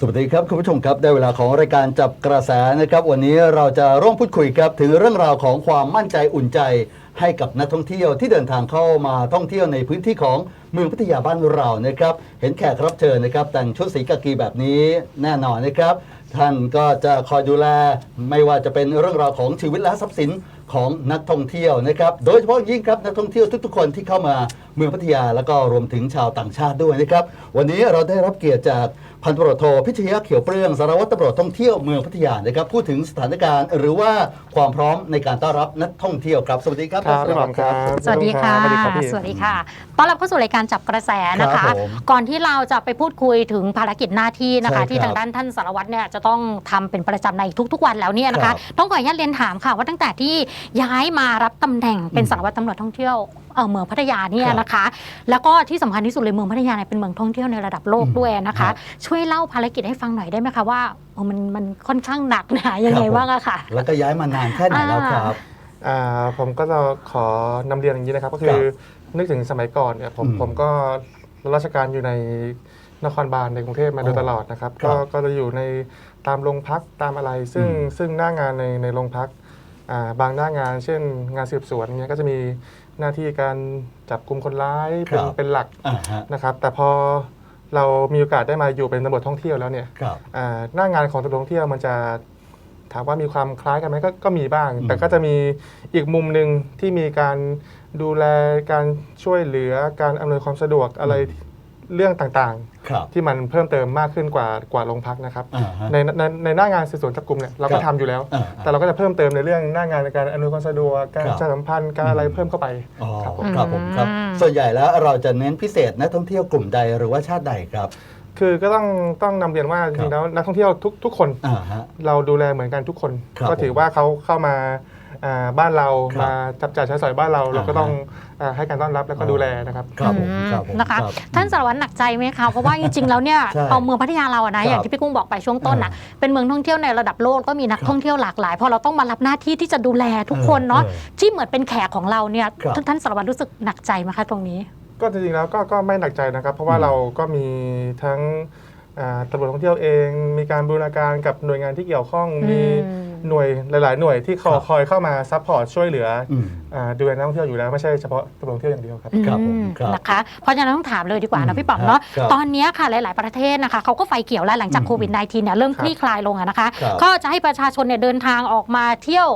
สวัสดีครับคุณผู้ชมครับได้เวลาของรายการจับกระแสนะครับ วันนี้เราจะร่วมพูดคุยครับถึงเรื่องราวของความมั่นใจอุ่นใจ ให้กับนักท่องเที่ยวที่เดินทางเข้ามาท่องเที่ยวในพื้นที่ของเมืองพัทยาบ้านเรานะครับ เห็นแขกรับเชิญนะครับ แต่งชุดสีกากีแบบนี้แน่นอนนะครับ ท่านก็จะคอยดูแลไม่ว่าจะเป็นเรื่องราวของชีวิตและทรัพย์สินของนักท่องเที่ยวนะครับ โดยเฉพาะยิ่งครับนักท่องเที่ยวทุกๆคนที่เข้ามา เมืองพัทยาแล้วก็รวมถึงชาวต่างชาติด้วยนะครับ วันนี้เราได้รับเกียรติจากพันตำรวจโทพิชยะเขียวเปรืองสารวัตรตำรวจท่องเที่ยวเมืองพัทยานะครับพูดถึงสถานการณ์ หรือว่าความพร้อมในการต้อนรับนักท่องเที่ยวครับสวัสดีครับครับท่านพี่หม่อมครับ สวัสดีค่ะ สวัสดีครับพี่ สวัสดีค่ะ ต้อนรับเข้าสู่รายการจับกระแสนะครัคะ บผมก่อนที่เราจะไปพูดคุยถึงภารกิจหน้าที่นะคะใช่ครับที่ทางด้านท่านสารวัตรเนี่ยจะต้องทำเป็นประจำในทุก ๆ วันแล้วเนี่ยนะครัคะ บต้องขออนุญาตเรียนถามค่ะว่าตั้งแต่ที่ย้ายมารับตำแหน่งเป็นอืม สารวัตรตำรวจท่องเที่ยว เอ่อเมืองพัทยาเนี่คยรับนะคะ แล้วก็ที่สำคัญที่สุดเลยเมืองพัทยาเนี่ยเป็นเมืองท่องเที่ยวในระดับโลกอืมด้วยนะครัคะบช่วยเล่าภารกิจให้ฟังหน่อยได้ไหมคะว่าเออมันมันค่อนข้างหนักหนายังไงครับผมบ้างอะค่ะ แล้วก็ย้ายมานานแค่ไหนแล้วครับอ่าผมก็จะขอนำเรียนอย่างนี้นะครับ ก็คืครัอบนึกถึงสมัยก่อนเนี่ยผมอืมผมก็รับราชการอยู่ในนครบาลในกรุงเทพมาโดยตลอดนะครับครัก็บก็จะอยู่ในตามโรงพักตามอะไร ซึ่งอืมซึ่งหน้างานในในโรงพักอ่าบางหน้างาน เช่นงานสืบสวนเนี่ยก็จะมี หน้าที่การจับกลุ่มคนร้ายเป็นครับ เป็นหลักอ่าฮะ นะครับ แต่พอเรามีโอกาสได้มาอยู่เป็นตำรวจท่องเที่ยวแล้วเนี่ยครับ อ่าหน้างานของตำรวจท่องเที่ยวมันจะถามว่ามีความคล้ายกันไหมก็ก็มีบ้าง อืม แต่ก็จะมีอีกมุมหนึ่งที่มีการดูแลการช่วยเหลือการอำนวยความสะดวกอะไร เรื่องต่างครับ ๆ ที่มันเพิ่มเติมมากขึ้นกว่ากว่าโรงพักนะครับ อ่าฮะในในในหน้างานสืบสวนจับกลุ่มเนี่ยเราก็ครับทำอยู่แล้ว อ่าแต่เราก็จะเพิ่มเติมในเรื่องหน้างานในการอำนวยความสะดวกการครับ ประชาสัมพันธ์การอะไรอืมเพิ่มเข้าไปอ๋อครับผมครับผมครับ อืม ส่วนใหญ่แล้วเราจะเน้นพิเศษนักท่องเที่ยวกลุ่มใดหรือว่าชาติใดครับ คือก็ต้องต้องนำเรียนว่าจริงๆแล้วนักท่องเที่ยวทุกทุกคน อ่าฮะ เราดูแลเหมือนกันทุกคน ครับก็ถือว่าเขาเข้ามาอ่า บ้านเราครับมาจับจ่ายใช้สอยบ้านเรา เราก็อ่าฮะต้องอ่าให้การต้อนรับแล้วก็อ๋อดูแลนะครับ ครับผมอืมครับผมนะคะ รับ ท่านสารวัตรหนักใจไหมคะเพราะว่าจริงๆแล้วเนี่ยใช่เอาเมืองพัทยาเราอะนะครับอย่างที่พี่กุ้งบอกไปช่วงต้นนะเป็นเมืองท่องเที่ยวในระดับโลกก็มีนักครับท่องเที่ยวหลากหลายพอเราต้องมารับหน้าที่ที่จะดูแลทุกคนเนาะออที่เหมือนเป็นแขกของเราเนี่ยครับ ท่านสารวัตรรู้สึกหนักใจไหมคะตรงนี้ ก็จริงๆแล้วก็ก็ไม่หนักใจนะครับ เพราะว่าอืมเราก็มีทั้งอ่าตำรวจท่องเที่ยวเอง มีการบูรณาการกับหน่วยงานที่เกี่ยวข้องมีอืมหน่วยหลาย ๆ หน่วยที่คอครับคอยเข้ามาซัพพอร์ตช่วยเหลืออืมอ่าดูแลนักท่องเที่ยวอยู่แล้วไม่ใช่เฉพาะตำรวจท่องเที่ยวอย่างเดียวครับ ครับผมอืมครับนะคะเพราะฉะนั้นต้องถามเลยดีกว่าอืนะมพี่ป๋อมเนาะครับตอนเนี้ยค่ะหลาย ๆ ประเทศนะคะเขาก็ไฟเขียวแล้วหลังจากอืมโควิด -19 เนี่ยเริ่มครับคลี่คลายลงอะนะคะครับก็จะให้ประชาชนเนี่ยเดินทางออกมาเที่ยว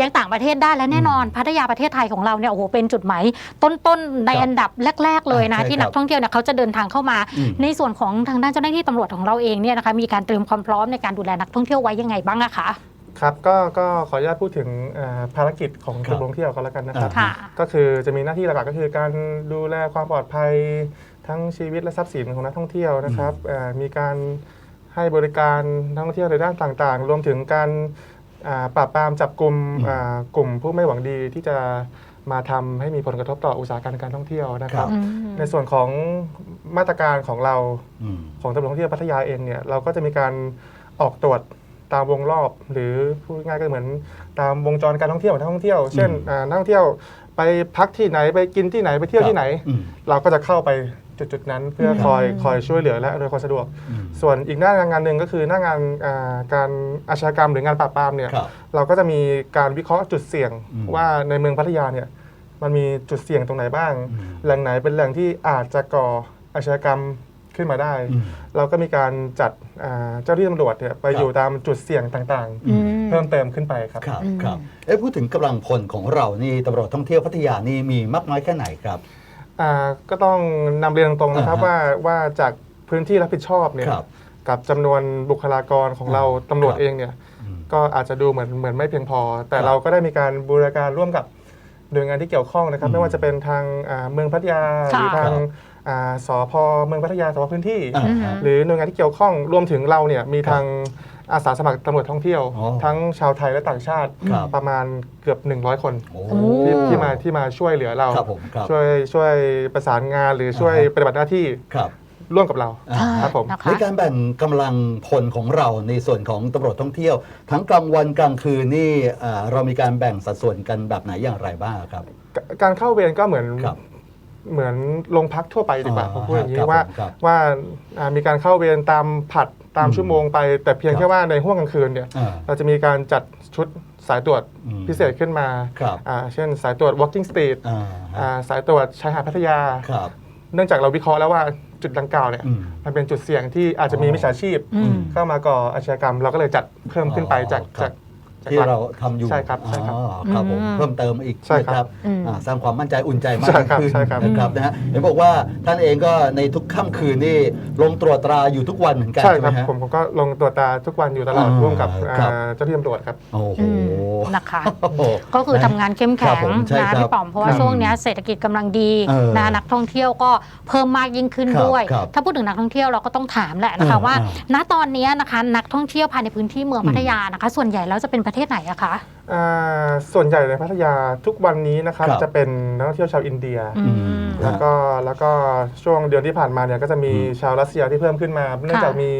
ยังต่างประเทศได้และแน่นอนพัทยาประเทศไทยของเราเนี่ยโอ้โหเป็นจุดหมายต้น ๆ ในครับอันดับแรก ๆ เลยนะใช่ที่ครับนักท่องเที่ยวเนี่ยเขาจะเดินทางเข้ามาอืมในส่วนของทางด้านเจ้าหน้าที่ตำรวจของเราเองเนี่ยนะคะมีการเตรียมความพร้อมในการดูแลนักท่องเที่ยวไว้ยังไงบ้างอะคะ ครับก็ก็ขออนุญาตพูดถึงอ่าภารกิจของครับตำรวจท่องเที่ยวกันแล้วกันนะครับอ่าค่ะ ก็คือจะมีหน้าที่หลักๆก็คือการดูแลความปลอดภัยทั้งชีวิตและทรัพย์สินของนักท่องเที่ยวนะครับเอ่อมีการให้บริการนักท่องเที่ยวในด้านต่างๆ รวมถึงการอ่าปราบปรามจับกลุ่มอืมอ่ากลุ่มผู้ไม่หวังดีที่จะมาทำให้มีผลกระทบต่ออุตสาหกรรมการท่องเที่ยวนะครับอืมในส่วนของมาตรการของเรา อืม ของตำรวจท่องเที่ยวพัทยาเองเนี่ยเราก็จะมีการออกตรวจ ตามวงรอบ หรือพูดง่ายๆก็เหมือนตามวงจรการท่องเที่ยวของนักท่องเที่ยว เช่นอืมอ่านักท่องเที่ยวไปพักที่ไหนไปกินที่ไหนไปเที่ยวที่ไหนอืมเราก็จะเข้าไปจุดๆนั้น เพื่ออืมคอยคอยช่วยเหลือและอำนวยความสะดวกอืมส่วนอีกหน้างานหนึ่งก็คือหน้างานอ่าการอาชญากรรมหรืองานปราบปรามเนี่ยครับ เราก็จะมีการวิเคราะห์จุดเสี่ยงอืมว่าในเมืองพัทยาเนี่ยมันมีจุดเสี่ยงตรงไหนบ้างอืมแหล่งไหนเป็นแหล่งที่อาจจะก่ออาชญากรรม ขึ้นมาได้อืมเราก็มีการจัดอ่าเจ้าหน้าที่ตำรวจเนี่ยไปครับอยู่ตามจุดเสี่ยงต่างอืม ๆ เพิ่มเติมขึ้นไปครับ ครับอืมครับเอ๊ะพูดถึงกำลังพลของเรานี่ตำรวจท่องเที่ยวพัทยานี่มีมากน้อยแค่ไหนครับ อ่าก็ต้องนำเรียนตรงๆนะครับอ่าฮะว่าว่าจากพื้นที่รับผิดชอบเนี่ยครับกับจำนวนบุคลากรของเราอ่าตำรวจครับเองเนี่ยอืมก็อาจจะดูเหมือนเหมือนไม่เพียงพอ แต่ครับเราก็ได้มีการบูรณาการร่วมกับหน่วยงานที่เกี่ยวข้องนะครับอืมไม่ว่าจะเป็นทางอ่าเมืองพัทยาหค่ะรือทางครับ อ่าสพเมืองพัทยาสพพื้นที่ อ่าฮะ หรือหน่วยงานที่เกี่ยวข้องรวมถึงเราเนี่ยมีทางอาสาสมัครตำรวจท่องเที่ยว อ๋อทั้งชาวไทยและต่างชาติครับ ประมาณเกือบ 100 คน โอ้โอ้ที่ที่มาที่มาช่วยเหลือเรา ครับผมครับช่วยช่วยประสานงานหรือช่วยอ่าฮะ ปฏิบัติหน้าที่ครับ ร่วมกับเรา อ่า ครับผม นะคะในการแบ่งกำลังพลของเราในส่วนของตำรวจท่องเที่ยว ทั้งกลางวันกลางคืนนี่อ่าเรามีการแบ่งสัดส่วนกันแบบไหนอย่างไรบ้างครับการเข้าเวรก็เหมือนครับ เหมือนโรงพักทั่วไปดีกว่าอ่าผมพูดอย่างครันี้บว่าผมครับว่าอ่ามีการเข้าเวรตามผัดตามอืมชั่วโมงไป แต่เพียงครับแค่ว่าในห้วงกลางคืนเนี่ยอ่าเราจะมีการจัดชุดสายตรวจอืมพิเศษขึ้นมาครับอ่าเช่นสายตรวจ walking street อ่าอ่าสายตรวจชายหาดพัทยาครับเนื่องจากเราวิเคราะห์แล้วว่าจุดดังกล่าวเนี่ยอืมมันเป็นจุดเสี่ยงที่อาจจะมีอ๋อมิจฉาชีพอืมเข้ามาก่ออาชญากรรม เราก็เลยจัดเพิ่มขึ้นไปจากอ๋อครับจาก จากที่หลัก เราทำอยู่ใช่ครับใช่ครับอ๋อครับผมอืมเพิ่มเติมอีกใช่ครับนะอืม อ่าสร้างความมั่นใจอุ่นใจมากใช่ครับขึ้นใช่ครับ นะครับนะฮะเห็นบอกว่าท่านเองก็ในทุกค่ำคืนนี่ลงตรวจตราอยู่ทุกวันเหมือนกันใช่ใช่คไหมรับฮะ ผมผมก็ลงตรวจตาทุกวันอยู่ตลอดอ่าร่วมกับครับ อ่าเจ้าหน้าที่ตำรวจครับ โอ้โห อืมนะคะโอ้โหก็คือทำงานเข้มครัแข็บงผมใช่นะครับพี่ป๋อมเพราะว่าครับช่วงเนี้ยเศรษฐกิจกำลังดีเออนะนักท่องเที่ยวก็เพิ่มมากยิ่งขึ้นครับด้วย ครับถ้าพูดถึงนักท่องเที่ยวเราก็ต้องถามแหละนะคะเออว่า เออณตอนเนี้ยนะคะนักท่องเที่ยวภายในพื้นที่เมืองอืมพัทยานะคะ ส่วนใหญ่แล้วจะเป็นประเทศไหนอะคะ อ่าส่วนใหญ่ในพัทยาทุกวันนี้นะครับครับ จะเป็นนักท่องเที่ยวชาวอินเดีย อืมอืมแล้วก็แล้วก็ช่วงเดือนที่ผ่านมาเนี่ยก็จะมีอืมชาวรัสเซียที่เพิ่มขึ้นมา เนื่องจากมี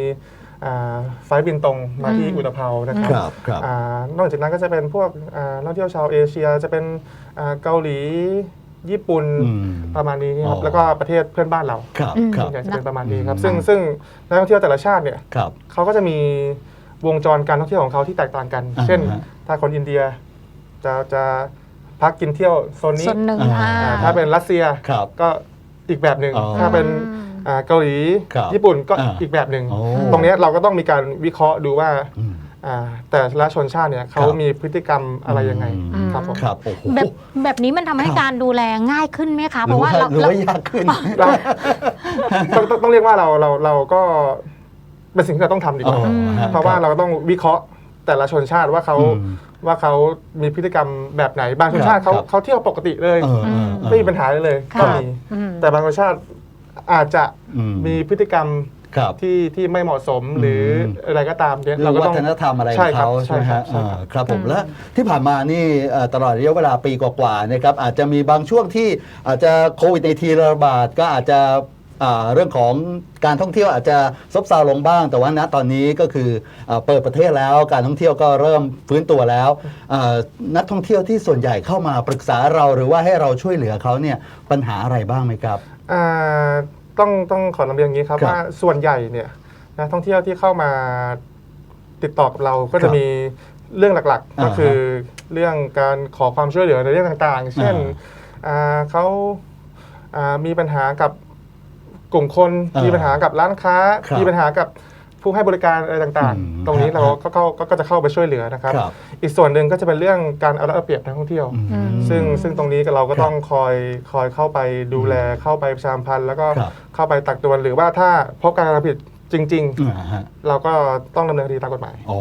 อ่าไฟล์บินตรงมาที่อืม อุตภเปานะครับครับครับ อ่านอกจากนั้นก็จะเป็นพวกอ่านักท่องเที่ยวชาวเอเชียจะเป็นอ่าเกาหลีญี่ปุ่นอืมประมาณนี้คอ๋รับอ แล้วก็ประเทศเพื่อนบ้านเราครับอืม ครับ ส่วนใหญ่จะเป็นประมาณนี้ครับอืมซึ่งซึ่งนักท่องเที่ยวแต่ละชาติเนี่ยครับ เขาก็จะมี วงจรการท่องเที่ยวของเขาที่แตกต่างกัน อ่าเช่น ฮะ ถ้าคนอินเดียจะจะพักกินเที่ยวโซนนี้ส่วนหนึ่งอ่า อ่าอ่าถ้าเป็นรัสเซียครับ ก็อีกแบบหนึ่งอ๋อถ้าเป็นอืมอ่าเกาหลีครับญี่ปุ่นก็อ่าอีกแบบหนึ่งโอ้ ตรงเนี้ยเราก็ต้องมีการวิเคราะห์ดูว่าอืม อ่าแต่ละชนชาติเนี่ยเขาครับมีพฤติกรรมอะไรยังไงอืม ครับผม ครับโอ้โหแบบแบบนี้มันทำให้ครับการดูแลง่ายขึ้นไหมคะ หเพรือราะว่าว่าเราหรือเรา ว่ายากขึ้น เราต้องต้องต้องเรียกว่าเราเราเราก็ เป็นสิ่งที่เราต้องทำดีกว่าอ๋อฮเพราะว่าเราต้องวิเคราะห์แต่ละชนชาติว่าเขาอืมว่าเขามีพฤติกรรมแบบไหนบางชนชาติเขาครับ เขาเที่ยวปกติเลยเออเออเออ ไม่มีปัญหาเลยค่ะก็มีอืม แต่บางชนชาติอาจจะอืมีพฤติกรรมครับ ที่ที่ไม่เหมาะสมหรืออะไรก็ตามเนี่ยเรื่เราองก็วัต้องฒนธรรมอะไรขใช่องครับเขาใช่ไหมใช่ครัฮะบใช่ครับ อ่าครับผมอืมและที่ผ่านมานี่เอ่อตลอดระยะเวลาปีกว่าๆนะครับอาจจะมีบางช่วงที่อาจจะโควิดในทีระบาดก็อาจจะอ่า เรื่องของการท่องเที่ยวอาจจะซบเซาลงบ้าง แต่ว่าณตอนนี้ก็คืออาเปิดประเทศแล้วการท่องเที่ยวก็เริ่มฟื้นตัวแล้วอ่านักท่องเที่ยวที่ส่วนใหญ่เข้ามาปรึกษาเราหรือว่าให้เราช่วยเหลือเขาเนี่ยปัญหาอะไรบ้างไหมครับอ่าต้องต้องขอนำเรียนอย่างนี้ครับครับว่าส่วนใหญ่เนี่ยนักท่องเที่ยวที่เข้ามาติดต่อกับเราก็ครัจะบมีเรื่องหลักๆอ่าฮะก็คือเรื่องการขอความช่วยเหลือในเรื่องต่างๆ เช่นอ่าอ่าเขาอ่ามีปัญหากับ กลุ่มคนอ่ามีมีปัญหากับร้านค้าครับมีปัญหากับผู้ให้บริการอะไรต่างอืมๆตรงนี้ฮะเราก็เข้าก็ก็จะเข้าไปช่วยเหลือนะครับครับ อีกส่วนหนึ่งก็จะเป็นเรื่องการเอารัดเอาเปรียบนักท่องเที่ยวอืมซึ่งซึ่งตรงนี้เราก็ครับต้องคอยคอยเข้าไปดูแลเข้าไปประชาสัมพันธ์แล้วก็ครับเข้าไปตักเตือนหรือว่าถ้าพบการกระทำผิด จริง อ่าฮะๆ เราก็ต้องดำเนินคดีตามกฎหมาย อ๋อ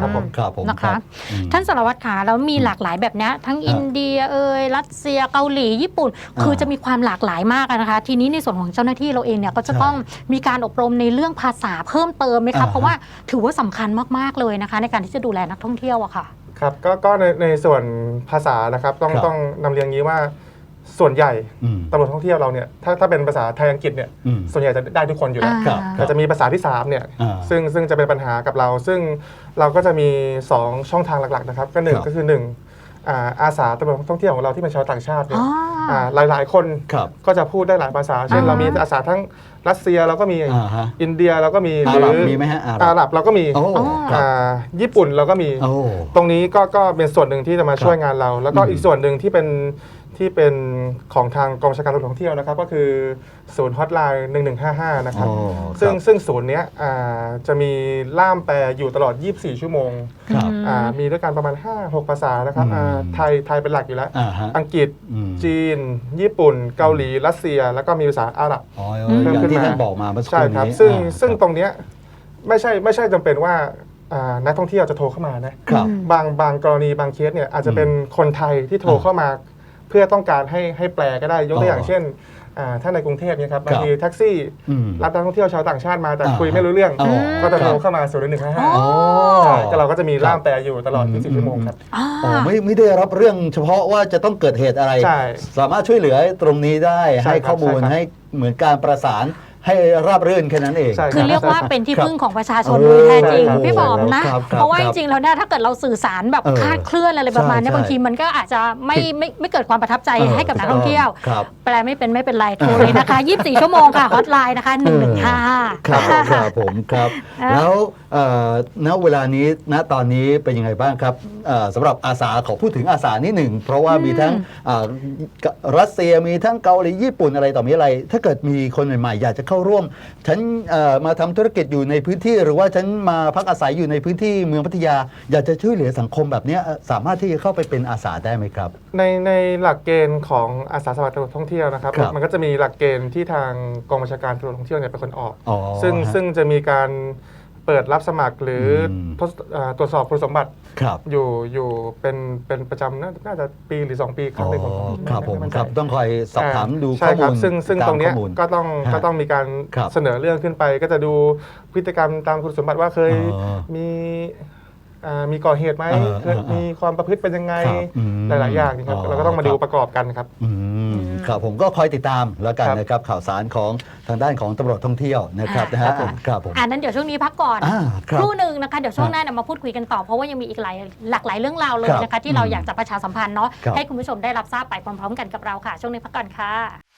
ครับผม ครับผมนะคะรับอืม ท่านสารวัตรขาแล้วมีหลากหลายแบบเนี้ยทั้งอินเดียเอยรัสเซียเกาหลีญี่ปุ่น อ่าคือจะมีความหลากหลายมากอะนะคะ ทีนี้ในส่วนของเจ้าหน้าที่เราเองเนี่ยก็จะใช่ต้องมีการอบรมในเรื่องภาษาเพิ่มเติมไหมอ่าคะฮะ เพราะว่าถือว่าสำคัญมากๆเลยนะคะ ในการที่จะดูแลนักท่องเที่ยวอะค่ะ ครับก็ก็ในในส่วนภาษานะครับต้องครับต้องนำเรียนอย่างนี้ว่า ส่วนใหญ่อืม ตำรวจท่องเที่ยวเราเนี่ยถ้าถ้าเป็นภาษาไทยอังกฤษเนี่ยอืม ส่วนใหญ่จะได้ทุกคนอยู่แล้วครับแต่จะมีภาษาที่3เนี่ยอ่าซึ่งซึ่งจะเป็นปัญหากับเรา ซึ่งเราก็จะมี2ช่องทางหลักๆนะครับก็หนึ่คงรับก็คือหนึ่งอ่าอาสาตำรวจท่องเที่ยวของเราที่เป็นชาวต่างชาติเนี่ยอ๋ออ่าหลายๆ คนครับก็จะพูดได้หลายภาษา เช่นอ่า เรามีอาสาทั้งรัสเซียเราก็มีอ่าฮะ อินเดียเราก็มีอาหรับมีไหมฮะอาหรับ อาหรับเราก็มีโอ้ครับอ่าญี่ปุ่นเราก็มี โอ้ ตรงนี้ก็ก็เป็นส่วนหนึ่งที่จะมาครับช่วยงานเรา แล้วก็อืมอีกส่วนหนึ่งที่เป็น ที่เป็นของทางกองบัญชาการตำรวจท่องเที่ยวนะครับก็คือศูนย์ฮอตไลน์1155 นะครับโอ้ซึ่งครับซึ่งศูนย์เนี้ยอ่าจะมีล่ามแปลอยู่ตลอด 24 ชั่วโมงครับ อืม อ่ามีด้วยกันประมาณ 5-6 ภาษานะครับอืมอ่าไทยไทยเป็นหลักอยู่แล้ว อ่าฮะอังกฤษ อืมจีน ญี่ปุ่น เกาหลี รัสเซีย แล้วก็มีภาษาอาหรับ อ๋ออืมอย่างที่ท่านบอกมาเมื่อสักคใช่รู่ครับ นี้ซึ่งอ่าซึ่งครับตรงเนี้ยไม่ใช่ไม่ใช่จำเป็นว่าอ่านักท่องเที่ยวจะโทรเข้ามานะ ครับอืมบางบางกรณีบางเคสเนี่ยอาจจะอืมเป็นคนไทยที่โทรอ่าเข้ามาเพื่อต้องการให้ให้แปลก็ได้ยกตัวอย่างอ๋อเช่นอ่าถ้าในกรุงเทพเนี่ยครับครับบางทีแท็กซี่อืมรับนักท่องเที่ยวชาวต่างชาติมาแต่อ่าคุยไม่รู้เรื่องอ๋อก็จะโทครรับเข้ามาศูนย์หนึ่งห้าห้าอ๋อก็เราก็จะมีครับล่ามแปลอยู่ตลอดอืม24 ชั่วโมงครับอ่าอ๋อไม่ไม่ได้รับเรื่องเฉพาะว่าจะต้องเกิดเหตุอะไรใช่สามารถช่วยเหลือตรงนี้ได้ใช่ให้ครับข้อมูลใช่ครับให้เหมือนการประสาน ให้ราบรื่นแค่นั้นเอง ใช่ คือเรียกว่าเป็นที่ครับพึ่งของประชาชนเออโดยแท้จริง ครับพี่บอมนะ ครับครับเพราะว่าคจรับริงๆแล้วเนี่ยถ้าเกิดเราสื่อสารแบบเออคลาดเคลื่อนอะไรประมาณเนี้ยใช่บางทีมันก็อาจจะไม่ผิดไม่ไม่ไม่เกิดความประทับใจให้กับนักท่องเที่ยว ครับแปลไม่เป็นไม่เป็นไรโทรเลยนะคะ 24 ชั่วโมงค่ะฮอตไลน์นะคะ115 ครับครับผมครับ อะ แล้วเอ่อณเวลานี้ณตอนนี้เป็นยังไงบ้างครับเอ่อสำหรับอาสาขอพูดถึงอาสานิดหนึ่ง เพราะว่ามีทั้งอ่ารัสเซียมีทั้งเกาหลีญี่ปุ่นอะไรต่อมีอะไร ถ้าเกิดมีคนใหม่ๆ อยากจะเข้าร่วม ฉันเอ่อมาทำธุรกิจอยู่ในพื้นที่หรือว่าฉันมาพักอาศัยอยู่ในพื้นที่เมืองพัทยา อยากจะช่วยเหลือสังคมแบบเนี้ยเอ่อสามารถที่จะเข้าไปเป็นอาสาได้ไหมครับ ในในหลักเกณฑ์ของอาสาสมัครตำรวจท่องเที่ยวนะครับครับมันก็จะมีหลักเกณฑ์ที่ทางกองบัญชาการตำรวจท่องเที่ยวเนี่ยเป็นคนออกอ๋อซึ่งฮะซึ่งจะมีการ เปิดรับสมัครหรืออมทดเอ่อตรวจสอบคุณสมบัติครับอยู่อยู่เป็นเป็นประจำน่าน่าจะปีหรือ 2 ปีครั้งหนึ่งผมอ๋อไครับผมไมั่นคใจรับต้องคอยสอบถามดูข้ใช่อคมูรับลซึ่งซึ่งตามตรงเนี้ยข้อมูลก็ต้องฮะก็ต้องมีการครับเสนอเรื่องขึ้นไป ก็จะดูพฤติกรรมตามคุณสมบัติว่าเคยอ๋อมีอ่ามีก่อเหตุไหมเออเคยเออมีความประพฤติเป็นยังไงครับอืมหลาย ๆ อย่างนี่ครับอ๋อเราก็ต้องมาดูครับประกอบกันครับอืม ครับผมก็คอยติดตามแล้วกันครับนะครับข่าวสารของทางด้านของตำรวจท่องเที่ยวนะครับอ่านะฮะครับผมครับผม อ่านั้นเดี๋ยวช่วงนี้พักก่อนอ่าครับครู่หนึ่งนะคะเดี๋ยวช่วงฮะหน้าเนี่ยมาพูดคุยกันต่อเพราะว่ายังมีอีกหลายหลากหลายเรื่องราวเลยครับนะคะที่เราอืมอยากจะประชาสัมพันธ์เนาะครับ ให้คุณผู้ชมได้รับทราบไปพร้อมๆ กันกับเราค่ะ ช่วงนี้พักก่อนค่ะ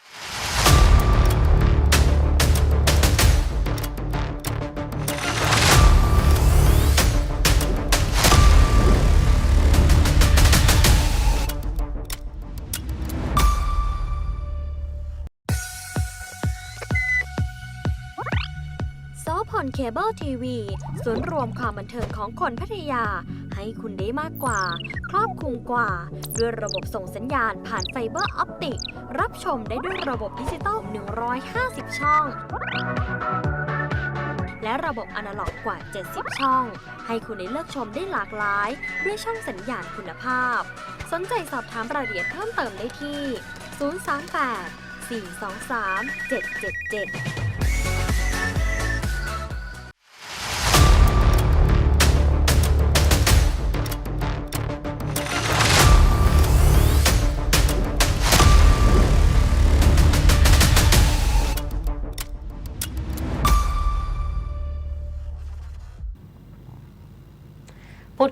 เคเบิลทีวีศูนย์รวมความบันเทิงของคนพัทยา ให้คุณได้มากกว่า ครอบคลุมกว่า ด้วยระบบส่งสัญญาณผ่านไฟเบอร์ออปติก รับชมได้ด้วยระบบดิจิตอล 150 ช่อง และระบบอนาล็อกกว่า 70 ช่อง ให้คุณได้เลือกชมได้หลากหลาย ด้วยช่องสัญญาณคุณภาพ สนใจสอบถามรายละเอียดเพิ่มเติมได้ที่ 038 423 777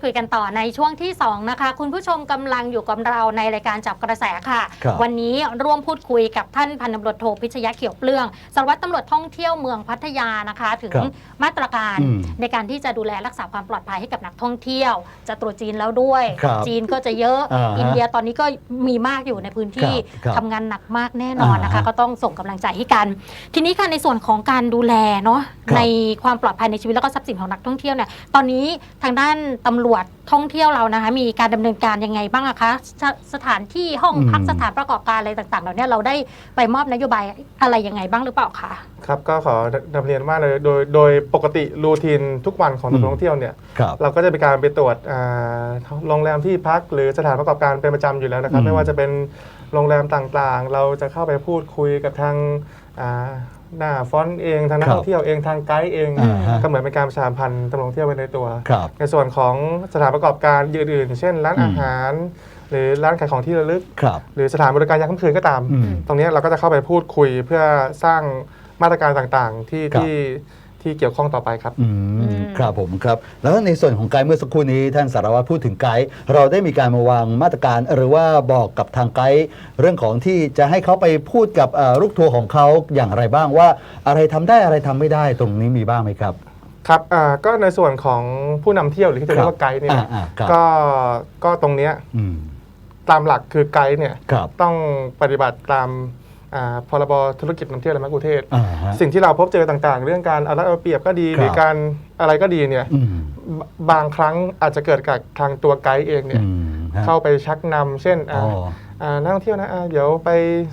คุยกันต่อในช่วงที่ 2 นะคะ คุณผู้ชมกำลังอยู่กับเราในรายการจับกระแสค่ะครับวันนี้ร่วมพูดคุยกับท่านพันตำรวจโทพิชยะเขียวเปลื้องสารวัตรตำรวจท่องเที่ยวเมืองพัทยานะคะ ถึงครับมาตรการอืมในการที่จะดูแลรักษาความปลอดภัยให้กับนักท่องเที่ยว จะตรวจจีนแล้วด้วยครับจีนก็จะเยอะอ่าฮะอินเดียตอนนี้ก็มีมากอยู่ในพื้นที่ครับครับทำงานหนักมากแน่นอนนะคะอ่าฮะก็ต้องส่งกำลังใจให้กัน ทีนี้ค่ะในส่วนของการดูแลเนาะครับในความปลอดภัยในชีวิตแล้วก็ทรัพย์สินของนักท่องเที่ยวเนี่ยตอนนี้ทางด้านตำรวจท่องเที่ยวเรานะคะ มีการดำเนินการยังไงบ้างอะคะสสถานที่ห้องพักอืมสถานประกอบการอะไรต่างๆเหล่านี้เราได้ไปมอบนโยบายอะไรยังไงบ้างหรือเปล่าคะครับก็ขอนำเรียนว่าเลยโดยโดยปกติรูทีนทุกวันของตำรวจท่องเที่ยวเนี่ยครับเราก็จะมีการไปตรวจอ่าโรงแรมที่พักหรือสถานประกอบการเป็นประจำอยู่แล้วนะครับอืมไม่ว่าจะเป็นโรงแรมต่างๆ เราจะเข้าไปพูดคุยกับทางอ่า หน้าฟอนต์เองทางนักครับท่องเที่ยวเองทางไกด์เองอ่าฮะก็เหมือนเป็นการประชาสัมพันธ์ตำรวจท่องเที่ยวไปในตัวครับในส่วนของสถานประกอบการอื่นๆ เช่นร้านอืมอาหาร หรือร้านขายของที่ระลึกครับหรือสถานบริการยามค่ำคืนก็ตามอืมตรงเนี้ยเราก็จะเข้าไปพูดคุยเพื่อสร้างมาตรการต่างๆที่ครับที่ ที่เกี่ยวข้องต่อไปครับ อืมครับผมครับ แล้วในส่วนของไกด์เมื่อสักครู่นี้ท่านสารวัตรพูดถึงไกด์เราได้มีการมาวางมาตรการ หรือว่าบอกกับทางไกด์เรื่องของที่จะให้เขาไปพูดกับเอ่อลูกทัวร์ของเขาอย่างไรบ้างว่า อะไรทำได้อะไรทำไม่ได้ตรงนี้มีบ้างไหมครับ ครับอ่าก็ในส่วนของผู้นำเที่ยวหรือที่จะเรียกว่าไกด์เนี่ยอ่าอ่าครับ ก็ก็ตรงเนี้ยอืมตามหลักคือไกด์เนี่ยครับ ต้องปฏิบัติตามอ่า พรบธุรกิจนำเที่ยวและมะกุเทศ อ่าฮะ สิ่งที่เราพบเจอต่างๆ เรื่องการเอารัดเอาเปรียบก็ดี ครับหรือการอะไรก็ดีเนี่ยอืม บบางครั้งอาจจะเกิดกับทางตัวไกด์เองเนี่ยอืมฮะ เข้าไปชักนำเช่นอ๋อ่าออ่านักท่องเที่ยวนะอ่าเดี๋ยวไป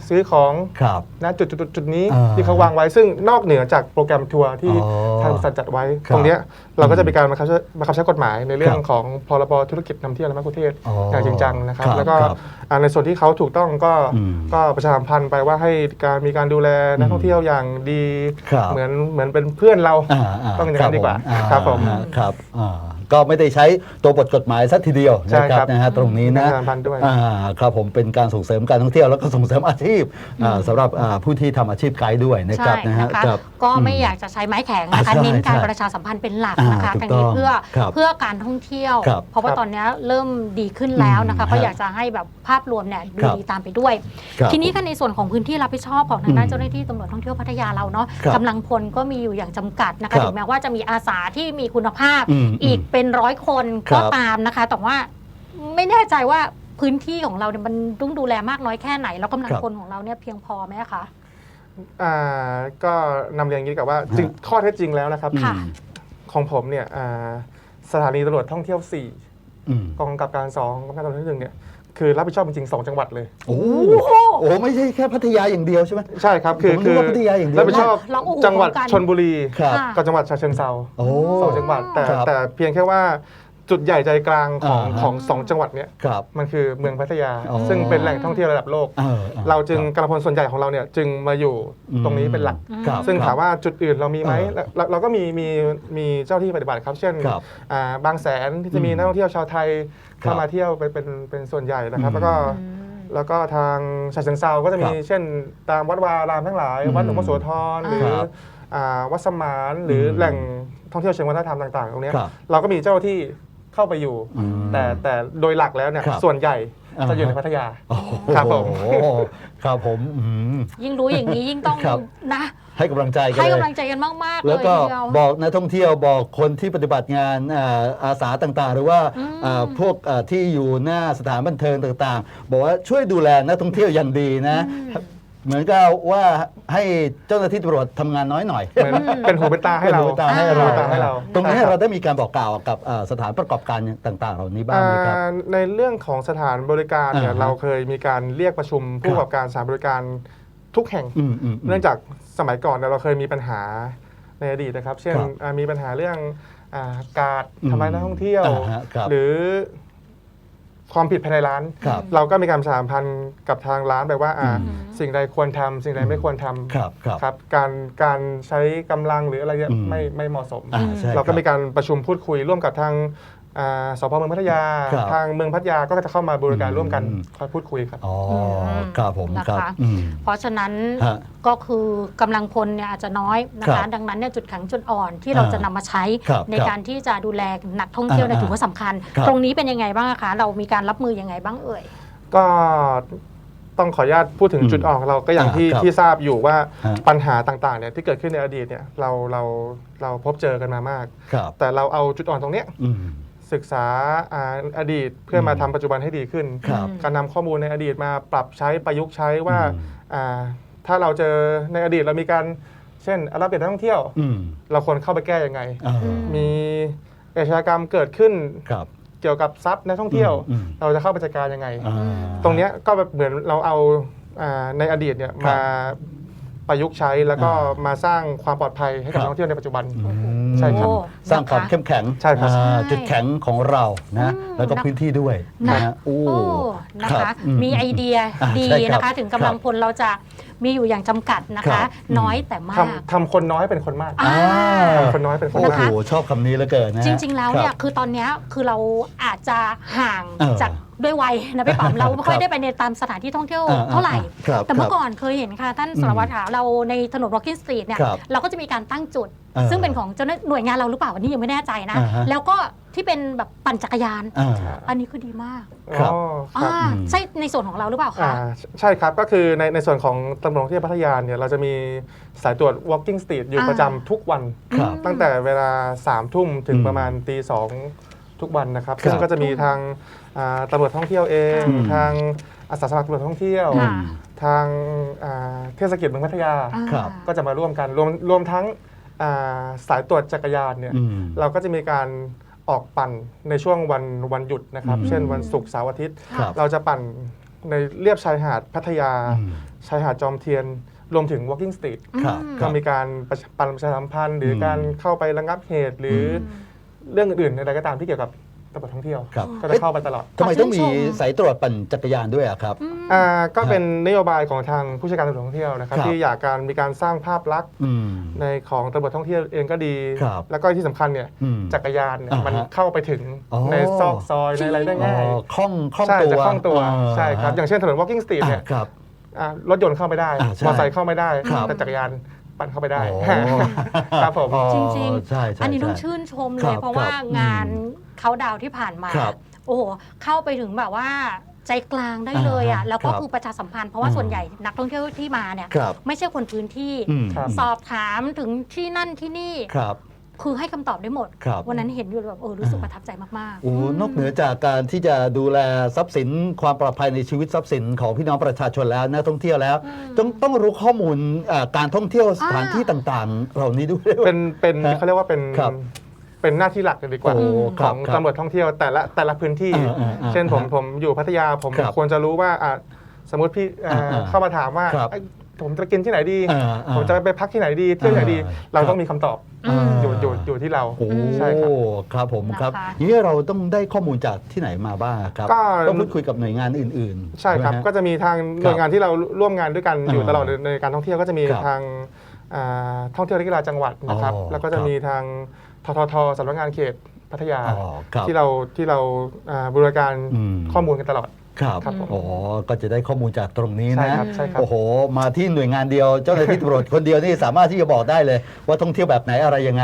ซื้อของครับ นะจุดจุดจุดจุดนี้อ่าที่เขาวางไว้ซึ่งนอกเหนือจากโปรแกรมทัวร์ที่อ๋อทางบริษัทจัดไว้ ครับตรงเนี้ยเราก็จะมีการบังคับใช้บังคับใช้กฎหมายในเรื่อคงรับของพรบธุรกิจนำเที่ยวและมะกุเทศอ๋ออย่างจริงจังนะครับ ครับแล้วก็ครับอ่าในส่วนที่เขาถูกต้องก็อืมก็ประชาสัมพันธ์ไปว่าให้การมีการดูแลนักท่องเที่ยวอย่างดี ครับ เหมือนเหมือนเป็นเพื่อนเราอ่าาต้องอย่างนั้นดีกว่าอ่ครับผม อ่าครับอ่า ก็ไม่ได้ใช้ตัวบทกฎหมายสัทีเดียวใช่นะคครัรับบนะฮะตรงนี้ประนะชาสัมพันธ์ด้วยอ่าครับผมเป็นการส่งเสริมการท่องเที่ยวแล้วก็ส่งเสริมอาชีพอ่าสำหรับอ่าผู้ที่ทำอาชีพไกด์ด้วยนะคใช่รับนะฮะนะคะครับก็ไม่อยากจะใช้ไม้แข็งนะคะอ่าใช่เน้นการใช่ประชาสัมพันธ์เป็นหลักอ่านะคะถูกทางนี้ต้องเพื่อครับเพื่อการท่องเที่ยวครับเพราะว่าครับตอนนี้เริ่มดีขึ้นแล้วนะคะอืมก็ฮะอยากจะให้แบบภาพรวมเนี่ยดูครับดีตามไปด้วยครับทีนี้กันในส่วนของพื้นที่รับผิดชอบของทางด้านอืมเจ้าหน้าที่ตำรวจท่องเที่ยวพัทยาเราเนาะครับกำลังพลก็มีอยู่อย่างจำกัดนะครัคะบถึงแม้ว่าจะมีอาสาที่มีคุณภาพอืมอีกเป็นร้อยคนครัก็บตามนะคะ แต่ว่าไม่แน่ใจว่าพื้นที่ของเราเนี่ยมันต้องดูแลมากน้อยแค่ไหน แล้วกำลังครับคนของเราเนี่ยเพียงพอไหมคะอ่าก็นำเรียนอย่างนี้กับว่าจริงข้อเท็จจริงแล้วนะครับค่ะของผมเนี่ยอ่าสถานีตำรวจท่องเที่ยวอืม4กองกำกับการ2กองกำกับการตำรวจที่หนึ่งเนี่ย คือรับผิดชอบจริงๆสองจังหวัดเลยโอ้โหไม่ใช่แค่พัทยาอย่างเดียวใช่ไหม ใช่ครับ คือผมนึกว่าพัทยาอย่างเดียวรับผิดชอบเราโอ้โหจังหวัดพร้อมกันชนบุรีครับค่ะกับจังหวัดฉะเชิงเซาโอ้ สองจังหวัดแต่ครับ แต่เพียงแค่ว่า จุดใหญ่ใจกลางของอ่าฮะ ของสองจังหวัดเนี่ยครับ มันคือเมืองพัทยา อ๋อ ซึ่งเป็นแหล่งท่องเที่ยวระดับโลก ออออเราจึงคบกำลังพลส่วนใหญ่ของเราเนี่ยจึงมาอยู่อืมตรงนี้เป็นหลักครับซึ่งครับถามว่าจุดอื่นเรามีไหมเออเราเราก็มีมีมีเจ้าที่ปฏิบัติครับ เช่นครับอ่าบางแสนที่จะมีอืมนักท่องเที่ยวชาวไทยครับเข้ามาเที่ยวเป็นเป็นเป็นส่วนใหญ่นะครับ อืมแล้วก็อืมแล้วก็ทางฉะเชิงเซาก็จะมีครับเช่น ตามวัดวาอารามทั้งหลาย อืมวัดหลวงพ่อโสธรหรือครับอ่าวัดสมานหรืออมแหล่งท่องเที่ยวเชิงวัฒนธรรมต่างๆตรงเนี้ยครับ เราก็มีเจ้าที่ เข้าไปอยู่อืมแต่แต่โดยหลักแล้วเนี่ยครับส่วนใหญ่อ่าจะอยู่ในพัทยาโอ้โหครับผมครับผมอืม ยิ่งรู้อย่างนี้ยิ่งต้องครับ นะ ให้กำลังใจกันให้เลย กำลังใจกันมาก ๆ เลแล้วยก็ทีเดียว บอกนักท่องเที่ยวบอกคนที่ปฏิบัติงานอ่าอาสาต่างๆ หรือว่าอืมอ่าพวกอ่าที่อยู่หน้าสถานบันเทิงต่างๆ บอกว่าช่วยดูแลนักท่องเที่ยวอย่างดีนะ เหมือนกับว่าให้เจ้าหน้าที่ตำรวจทำงานน้อยหน่อย เหมือนเป็นหูเป็นตาให้เราป็นหูตาให้เราเป็นหูตาให้เราตรงนี้ใช่ครับเราได้มีการบอกกล่าวกับอ่าสถานประกอบการต่าง ๆ เหล่านี้บ้างไหมครับ อ่าในเรื่องของสถานบริการเนี่ยอ่าฮะเราเคยมีการเรียกประชุมผู้ประกอบการสถานบริการทุกแห่ง อืมอืมเนื่องจากสมัยก่อนเนี่ยเราเคยมีปัญหาในอดีตนะครับ เช่นครับอ่ามีปัญหาเรื่องอาการอืมทำร้ายนักท่องเที่ยว อ่าฮะครับหรือ ความผิดภายในร้าน ครับเราก็มีการประชาสัมพันธ์กับทางร้านไปว่าอ่าอืม สิ่งใดควรทำสิ่งใดไม่ควรทำครับครับ ครับการการใช้กำลังหรืออะไรเนี่ยอืม ไม่ไม่เหมาะสม อ่าใช่เราก็คบมีการประชุมพูดคุยร่วมกับทางอ่า สพเมืองพัทยา ครับ ทางเมืองพัทยาก็จะเข้ามาบริการร่วมกันอืมคอยพูดคุยครับ อ๋อมครับผมนะคะครับอืม เพราะฉะนั้นฮะก็คือกำลังพลเนี่ยอาจจะน้อยนะครัคะ บดังนั้นเนี่ยจุดแข็งจุดอ่อนที่เราอ่าจะนำมาใช้ครับในครับการที่จะดูแลนักท่องเที่ยวเนี่ยอ่าถือว่าสำคัญ ครับ ตรงนี้เป็นยังไงบ้างอะคะ เรามีการรับมือยังไงบ้างเอ่ย ก็ต้องขออนุญาตพูดถึงอืมจุดอ่อนของเราก็อย่างอ่าที่ครับที่ทราบอยู่ว่าฮะ ปัญหาต่างๆเนี่ยที่เกิดขึ้นในอดีตเนี่ยเราเราเราพบเจอกันมามาก ครับแต่เราเอาจุดอ่อนตรงเนี้ยอืม ศึกษาอ่าอดีตเพื่อมาอืมทำปัจจุบันให้ดีขึ้น ครับ การนำข้อมูลในอดีตมาปรับใช้ประยุกต์ใช้ว่าอืม อ่าถ้าเราเจอในอดีตเรามีการเช่นรับเปลี่ยนนักท่องเที่ยว อืมเราควรเข้าไปแก้ยังไง อ่าอืมมีอาชญากรรมเกิดขึ้นครับ เกี่ยวกับทรัพย์นักท่องเที่ยวอืม เราจะเข้าไปจัดการยังไง อ่า ตรงเนี้ยก็แบบเหมือนเราเอาอ่าในอดีตเนี่ยครับ มา ประยุกต์ใช้แล้วก็อ่ามาสร้างความปลอดภัยให้กับครับนักท่องเที่ยวในปัจจุบันอืมใช่ครับสร้างความนะคะเข้มแข็งใช่ครับ อ่าใช่จุดแข็งของเรานะอืมแล้วก็นะพื้นที่ด้วยนะนะฮะโอ้ โอ้นะครัคะ บอืมีไอเดียอ่าดีใช่ครับนะคะ ถึงกำลังพลเราจะมีอยู่อย่างจำกัดนะครัคะบอืมน้อยแต่มาก ทำทำคนน้อยเป็นคนมากอ่า ทำคนน้อยเป็นคนโอ้มากโหชอบคำนี้เหลือเกินนะฮะจริง ๆ แล้วเนี่ย ครับ คือตอนเนี้ยคือเราอาจจะห่างเออจาก ด้วยวัยนะพี่ป๋อมเราไม่ค่อยครับได้ไปในตามสถานที่ท่องเที่ยวอ่เท่าไหร่ครับแต่เมื่อครับก่อนเคยเห็นค่ะ ท่านสารวัตรค่ะเราในถนน Walking Street เนี่ยครับเราก็จะมีการตั้งจุดเออซึ่งเป็นของเจ้าหน้าหน่วยงานเราหรือเปล่าอันนี้ยังไม่แน่ใจนะอ่าฮะแล้วก็ที่เป็นแบบปั่นจักรยานอ่าอันนี้คือดีมากครับอ๋อครับอ่าอืมใช่ในส่วนของเราหรือเปล่าอ่าคะใช่ครับก็คือในในส่วนของตำรวจท่องเที่ยวพัทยาเนี่ยเราจะมีสายตรวจ walking street อยู่อ่าประจำทุกวันครับตั้งแต่เวลา3ามทุ่มถึงอืมประมาณตีสอง ทุกวันนะครับครับ ซึ่งก็จะมีทางอ่าตำรวจท่องเที่ยวเอง อืม ทางอาสาสมัครตำรวจท่องเที่ยว ค่ะ ทางอ่าเทศกิจเมืองพัทยา อ่า ครับ ก็จะมาร่วมกันรวมรวมทั้งอ่าสายตรวจจักรยานเนี่ยอืม เราก็จะมีการออกปั่นในช่วงวันวันหยุดนะครับ อืมเช่นวันศุกร์เสาร์อาทิตย์ ครับเราจะปั่นในเรียบชายหาดพัทยา อืม ชายหาดจอมเทียน รวมถึง walking street ครับอืมก็มีการประชาปั่นประชาสัมพันธ์ หรืออมการเข้าไประงับเหตุ หรืออม เรื่องอื่นๆใดๆก็ตามที่เกี่ยวกับตำรวจท่องเที่ยว ครับก็จะเข้าไปตลอดทำไมต้องมีขอชื่นชมสายตรวจปั่นจักรยานด้วยอะครับอืมอ่าก็เป็นนโยบายของทางผู้จัดการตำรวจท่องเที่ยวนะครับ ครับ ที่อยากการมีการสร้างภาพลักษณ์อืม ในของตำรวจท่องเที่ยวเองก็ดี ครับแล้วก็ที่สำคัญเนี่ยอืมจักรยานเนี่ยอ่าฮะมันเข้าไปถึงอ๋อ ในซอกซอยในอะไรได้อ๋ง่ายอคล่องคล่องใช่ตัวจะคล่องตัวอ่าใช่ครับอย่างเช่นถนน walking street เนี่ยอะครับ อ่ารถยนต์เข้าไม่ได้อ่าใช่มอเตอร์ไซค์เข้าไม่ได้ครับ แต่จักรยาน ปั่นเข้าไปได้อ๋อ ครับผมอ๋อจริงๆ ใช่ใช่อันนี้ต้องใช่ ชื่นชมคเลรัย บเพราะว่าครับงานอืมเขาดาวน์ที่ผ่านมา ครับโอ้โหเข้าไปถึงแบบว่าใจกลางได้เลยอะอ่าแล้วก็ครับคือประชาสัมพันธ์เพราะว่าอืมส่วนใหญ่นักท่องเที่ยวที่มาเนี่ย ครับไม่ใช่คนพื้นที่ อืมครับ สอบถามถึงที่นั่นที่นี่ ครับ คือให้คำตอบได้หมด ครับ วันนั้นเห็นอยู่แบบเออรู้สึกประทับใจมากๆโอ้มนอกเหนือจากการที่จะดูแลทรัพย์สินความปลอดภัยในชีวิตทรัพย์สินของพี่น้องประชาชนแล้วนักท่องเที่ยวแล้วอืมต้องต้องรู้ข้อมูลอ่าการท่องเที่ยวสถานอ่าที่ต่างๆ เหล่านี้ด้วย เป็นเป็นฮะเขาเรียกว่าเป็นครับเป็นหน้าที่หลักเลยดีกว่าโอ้ขครัอบงครับตำรวจท่องเที่ยวแต่ละแต่ละพื้นที่ อ่าอ่าอ่าเช่นผมฮะผมอยู่พัทยาผมครับควรจะรู้ว่าอะสมมติพี่อ่าอ่าอ่าเข้ามาถามว่าครับ เอ้ย ผมจะกินที่ไหนดี อ่าอ่าผมจะไปพักที่ไหนดี เที่ยวที่ไหนดี อ่า เราครับต้องมีคำตอบอืมอยู่อยู่อยู่ที่เรา โอ้ใช่ครับ ครับผมครับนะคะอย่างนี้เราต้องได้ข้อมูลจากที่ไหนมาบ้างครับก็ ต้องพูดคุยกับหน่วยงานอื่นๆใช่ครับ ไหมฮะ ก็จะมีทางหน่วยงานที่เราร่วมงานด้วยกันอยู่อ่าตลอดในการท่องเที่ยวก็จะมีครับทางอ่าท่องเที่ยวและกีฬาจังหวัดนะครับ อ๋อแล้วก็จะครับมีทางทททสำนักงานเขตพัทยาอ๋อครับที่เราที่เราอ่าบริการอืม ข้อมูลกันตลอด ครับครับผมอ๋อก็จะได้ข้อมูลจากตรงนี้ใช่นะ ครับใช่ครับ โอ้โห มาที่หน่วยงานเดียว เจ้าหน้าที่ตำรวจคนเดียวนี่สามารถที่จะบอกได้เลย ว่าท่องเที่ยวแบบไหนอะไรยังไง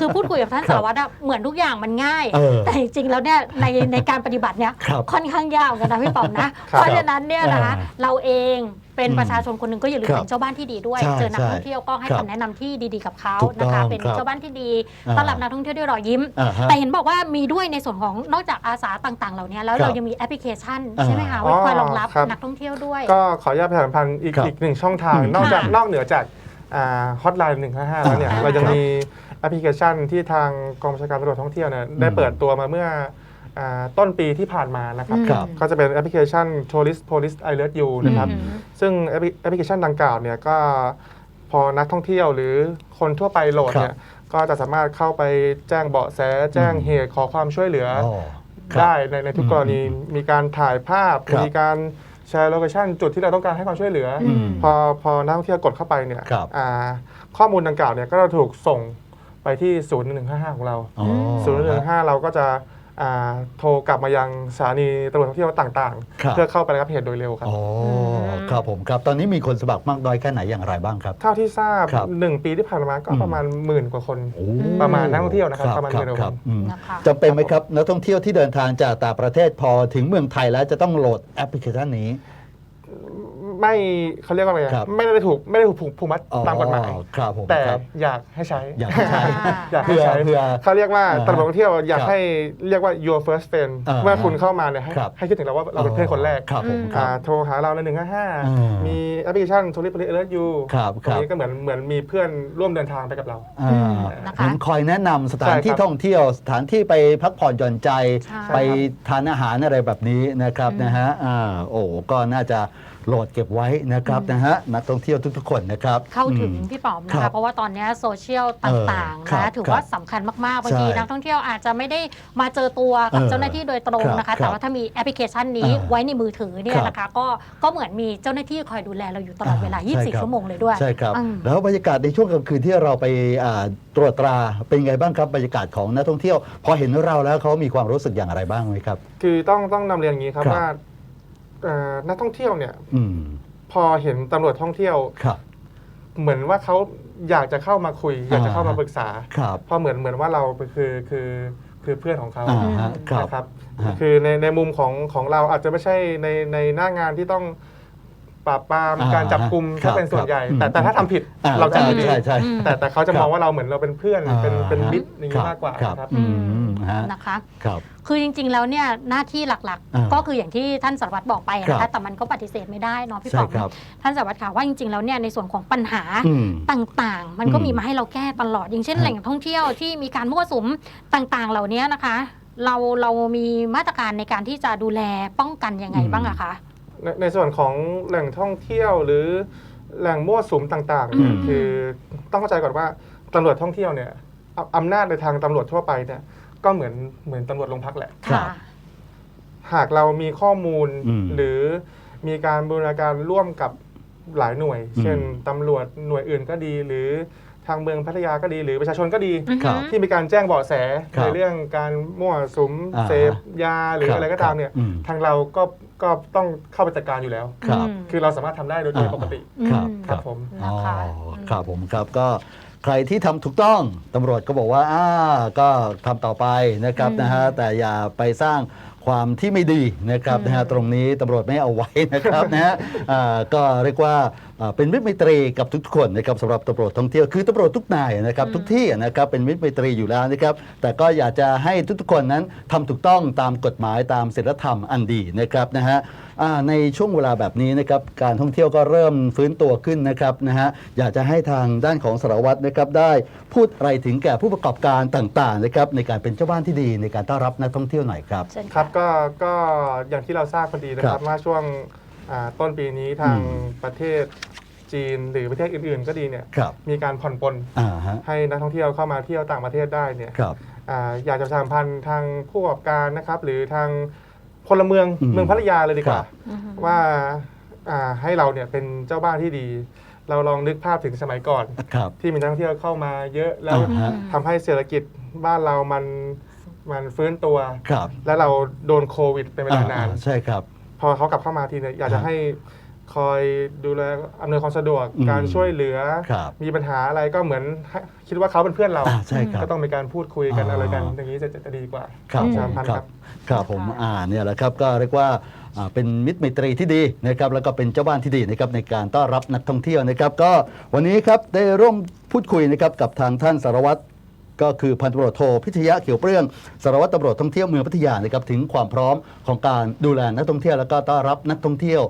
คือพูดคุยกับท่านครับสารวัตรอะเหมือนทุกอย่างมันง่าย เออแต่จริงๆแล้วเนี่ยในในการปฏิบัติเนี่ยครับค่อนข้างยากเหมือนกันนะพี่ป๋อมนะ ครับเพราะฉะนั้นเนี่ยนะคะอ่าเราเอง เป็นอืมประชาชนคนหนึ่งก็อย่าลืมครับเป็นเจ้าบ้านที่ดีด้วยใช่เจอนักใช่ท่องเที่ยวก็ให้ครับคำแนะนำที่ดีๆกับเขาถูกต้องนะคะเป็นครับเจ้าบ้านที่ดีอ่าต้อนรับนักท่องเที่ยวด้วยรอยยิ้มอ่าฮะแต่เห็นบอกว่ามีด้วยในส่วนของนอกจากอาสาต่าง ๆ เหล่านี้แล้วครับเรายังมีแอปพลิเคชันอ่าใช่ไหมคะไว้คอยรองรับครับนักท่องเที่ยวด้วย ก็ขออนุญาตประชาสัมพันธ์อีกครับอีกหนึ่งช่องทางอืมนอกจากค่ะนอกเหนือจากฮอตไลน์หนึ่งห้าห้าแล้วเนี่ยอ่าเรายังครับมีแอปพลิเคชันที่ทางกองบัญชาการตำรวจท่องเที่ยวเนี่ยได้อืมเปิดตัวมาเมื่ออ่า ต้นปีที่ผ่านมานะครับอืมครับ ก็จะเป็นแอปพลิเคชัน Tourist Police Alert You นะครับ อืม ซึ่งแอปพลิแอปพลิเคชันดังกล่าวเนี่ยก็พอนักท่องเที่ยวหรือคนทั่วไปโหลดเนี่ยก็จะสามารถเข้าไปแจ้งเบาะแสแจ้งอืมเหตุขอความช่วยเหลือออ๋อ ครับได้ในในทุกกรณีอืมมีการถ่ายภาพ ครับมีการแชร์โลเคชันจุดที่เราต้องการให้ความช่วยเหลือออืมพอพอนักท่องเที่ยวกดเข้าไปเนี่ยครับ อ่าข้อมูลดังกล่าวเนี่ยก็จะถูกส่งไปที่ 0155 ของเรา อ๋อ 0155เราก็จะอ่า โทรกลับมายังสถานีตำรวจท่องเที่ยวต่างครับ ๆ เพื่อเข้าไประงับเหตุโดยเร็วครับ อ๋อมครับผมครับตอนนี้มีคนสมัครมากน้อยแค่ไหนอย่างไรบ้างครับ เท่าที่ทราบครับหนึ่งปีที่ผ่านมาก็อืม ประมาณหมื่นกว่าคน โอ้ประมาณนักท่องเที่ยวนะครับประมาณครับหมื่นกว่าครับคน อืมนะคะ จำเป็นไหมครับนักท่องเที่ยวที่เดินทางจากต่างประเทศพอถึงเมืองไทยแล้วจะต้องโหลดแอปพลิเคชันนี้ ไม่เขาเรียกว่าอะไรอะครับ ไม่ได้ถูกไม่ได้ถูกผูกผูกมัดอ๋อตามกฎหมายครับผมแต่ครับ อยากให้ใช้ อยากให้ใช้ อยากให้เพื่อใช้เพื่อ เขาเรียกว่าอ่าตำรวจท่องเที่ยวอยากครับให้เรียกว่า your first friend อ่าเมื่อคุณเข้ามาเนี่ยให้ครับ ให้คิดถึงเราว่าเราเป็นเพื่อนคนแรกครับผมอืมครัอ่าบโทรหาเราในหนึ่งห้าห้าอืมมีแอปพลิเคชันโทรลิปเอเลอร์ยูครับตรงนี้ก็เหมือนเหมือนมีเพื่อนร่วมเดินทางไปกับเรา อ่านะคะเห็นคอยแนะนำสถานที่ใช่ครับ ท่องเที่ยว สถานที่ไปพักผ่อนหย่อนใจ ใช่ไปทานอาหารอะไรแบบนี้นะครับอืมนะฮะอ่าโอ้ก็น่าจะ โหลดเก็บไว้นะครับอืมนะฮะนักท่องเที่ยวทุกๆคนนะครับ เข้าถึงอืมพี่ป๋อมนะครัคะบเพราะว่าตอนนี้โซเชียลตเออ่างๆครับนะถือครับว่าสำคัญมากๆบางทีใช่นักท่องเที่ยวอาจจะไม่ได้มาเจอตัวกับเออเจ้าหน้าที่โดยตรงนะครัคะบแต่ว่าถ้ามีแอปพลิเคชันนี้เออไว้ในมือถือเนี่คยรับนะคะก็ก็เหมือนมีเจ้าหน้าที่คอยดูแลเราอยู่ตลอดเวลาอ่าใช่ครับ 24 ชั่วโมงเลยด้วย ใช่ครับ อืม แล้วบรรยากาศในช่วงกลางคืนที่เราไปอ่าตรวจตราเป็นไงบ้างครับบรรยากาศของนักท่องเที่ยว พอเห็นเราแล้วเขามีความรู้สึกอย่างไรบ้างไหมครับ คือต้องต้องนำเรียนอย่างนี้ครับครับว่าเอ่อ นักท่องเที่ยวเนี่ยอืมพอเห็นตำรวจท่องเที่ยวครับเหมือนว่าเขาอยากจะเข้ามาคุย อยากจะเข้ามาอ่าปรึกษาครับเพราะเหมือนเหมือนว่าเราคือคือคือเพื่อนของเขาอ่าฮะครับนะครับฮะคือในในมุมของของเราอาจจะไม่ใช่ในในหน้างานที่ต้อง ปราบปรามอ่าการจับกลุ่มครัถ้าบเป็นส่วนใหญ่ ครับแต่แต่ถ้าทำผิดอ่เราจะใช่ดีใช่ใช่อืมแต่แต่เขาจะครับมองว่าเราเหมือนเราเป็นเพื่อนเป็นเป็นมิตรอย่างนี้ครับมากกว่าครับครับ อืมฮะนะคะ ครับ คือจริงๆ แล้วเนี่ยหน้าที่หลักอ่าๆ ก็คืออย่างที่ท่านสารวัตรบอกไปนะครัคะบ แต่มันก็ปฏิเสธไม่ได้เนาะพี่ใช่ป๋อมครับท่านสารวัตรค่ะว่าจริงๆ แล้วเนี่ยในส่วนของปัญหาอืม ต่างๆ มันก็อืมมีมาให้เราแก้ตลอด อย่างเช่นฮะแหล่งท่องเที่ยวที่มีการมั่วสุมต่างๆ เหล่านี้นะคะ เราเรามีมาตรการในการที่จะดูแลป้องกันยังไงบ้างอะคะ ในในส่วนของแหล่งท่องเที่ยวหรือแหล่งมั่วสุมต่างๆเนี่ยอืม คือต้องเข้าใจก่อนว่าตำรวจท่องเที่ยวเนี่ยอำอำนาจในทางตำรวจทั่วไปเนี่ยก็เหมือนเหมือนตำรวจโรงพักแหละ ครับค่ะหากเรามีข้อมูลอืมหรือมีการบูรณาการร่วมกับหลายหน่วย อืม เช่นตำรวจหน่วยอื่นก็ดี หรือ ทางเมืองพัทยาก็ดีหรือประชาชนก็ดีอือฮึครับ ที่มีการแจ้งเบาะแสครับในเรื่องการมั่วสุมอ่าเสพยาหรือครับอะไรก็ตามเนี่ยอืม ทางเราก็ก็ต้องเข้าไปจัดการอยู่แล้ว ครับอืมคือเราสามารถทำได้โดยโดยอ่าปกติ ครับอืมครับผม อ๋อนะคะครับผมครับก็ใครที่ทำถูกต้องตำรวจก็บอกว่าอ่าก็ทำต่อไปนะครับอืมนะฮะแต่อย่าไปสร้างความที่ไม่ดีนะครับอืมนะฮะตรงนี้ตำรวจไม่เอาไว้นะครับนะฮะอ่าก็เรียกว่าอ่า เป็นมิตรไมตรีกับทุกๆคนนะครับสำหรับตำรวจท่องเที่ยวคือตำรวจทุกนายนะครับอืมทุกที่นะครับเป็นมิตรไมตรีอยู่แล้วนะครับแต่ก็อยากจะให้ทุกๆคนนั้นทำถูกต้องตามกฎหมายตามศีลธรรมอันดีนะครับนะฮะอ่าในช่วงเวลาแบบนี้นะครับการท่องเที่ยวก็เริ่มฟื้นตัวขึ้นนะครับนะฮะอยากจะให้ทางด้านของสารวัตรนะครับได้พูดอะไรถึงแก่ผู้ประกอบการต่างๆนะครับในการเป็นเจ้าบ้านที่ดีในการต้อนรับนักท่องเที่ยวหน่อยครับเชิญครับก็ก็อย่างที่เราทราบพอดีนะคครัรับบว่าช่วง อ่าต้นปีนี้ทางอืม ประเทศจีนหรือประเทศอื่น ๆ ก็ดีเนี่ยครับมีการผ่อนปลนอ่าฮะให้นักท่องเที่ยวเข้ามาเที่ยวต่างประเทศได้เนี่ยครับ อ่าอยากจะประชาสัมพันธ์ทางผู้ประกอบการนะครับ หรือทางพลเมืองอืมเมืองพัทยาเลยดีกว่า ครับ อือฮึ ว่าอ่าให้เราเนี่ยเป็นเจ้าบ้านที่ดี เราลองนึกภาพถึงสมัยก่อน ครับที่มีนักท่องเที่ยวเข้ามาเยอะแล้ว อ่าฮะทำให้เศรษฐกิจบ้านเรามันมันฟื้นตัว ครับแล้วเราโดนโควิดเป็นเวลานาน อ่ใช่ครับ พอเขากลับเข้ามาทีเนี่ยอยากจะให้คอยดูแลอำนวยความสะดวกอืมการช่วยเหลือ ครับมีปัญหาอะไรก็เหมือนให้คิดว่าเขาเป็นเพื่อนเรา อ่าใช่ครับก็ต้องมีการพูดคุยกันอ่า อะไรกัน อย่างนี้จะจะจะดีกว่าครับประผชามสัมพันธ์คครัรับบ ครับผมอ่าเนี่ยแหละครับก็เรียกว่าอ่าเป็นมิตรไมตรีที่ดีนะครับแล้วก็เป็นเจ้าบ้านที่ดีนะครับในการต้อนรับนักท่องเที่ยวนะครับ ก็วันนี้ครับได้ร่วมพูดคุยนะครับกับทางท่านสารวัตร ก็คือพันตำรวจโทพิทยะเขียวเปรื่องสารวัตรตำรวจท่องเที่ยวเมืองพัทยานะครับถึงความพร้อมของการดูแลนักท่องเที่ยวแล้วก็ต้อนรับนักท่องเที่ยว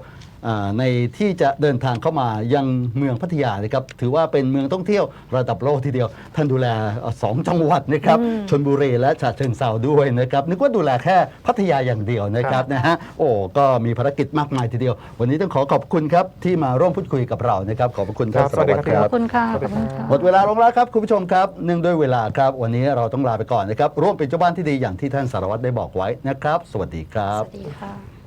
ในที่จะเดินทางเข้ามายังเมืองพัทยานะครับถือว่าเป็นเมืองท่องเที่ยวระดับโลกทีเดียว ท่านดูแลเอ่อสองจังหวัดนะครับอืมชนบุรีและฉะเชิงเซาด้วยนะครับนึกว่าดูแลแค่พัทยาอย่างเดียวนะครับนะฮะโอ้ก็มีภารกิจมากมายทีเดียว วันนี้ต้องขอขอบคุณครับที่มาร่วมพูดคุยกับเรานะครับขอบพระคุณท่านครับสารวัตรสวัสดีคครัรับขอบคุณค่ะสวัสดีขอบคุณครับค่ะหมดเวลาลงแล้วครับคุณผู้ชมครับเนื่องด้วยเวลาครับ วันนี้เราต้องลาไปก่อนนะครับร่วมเป็นเจ้าบ้านที่ดีอย่างที่ท่านสารวัตรได้บอกไว้นะครับ สวัสดีครัสบวัสดีค่ะ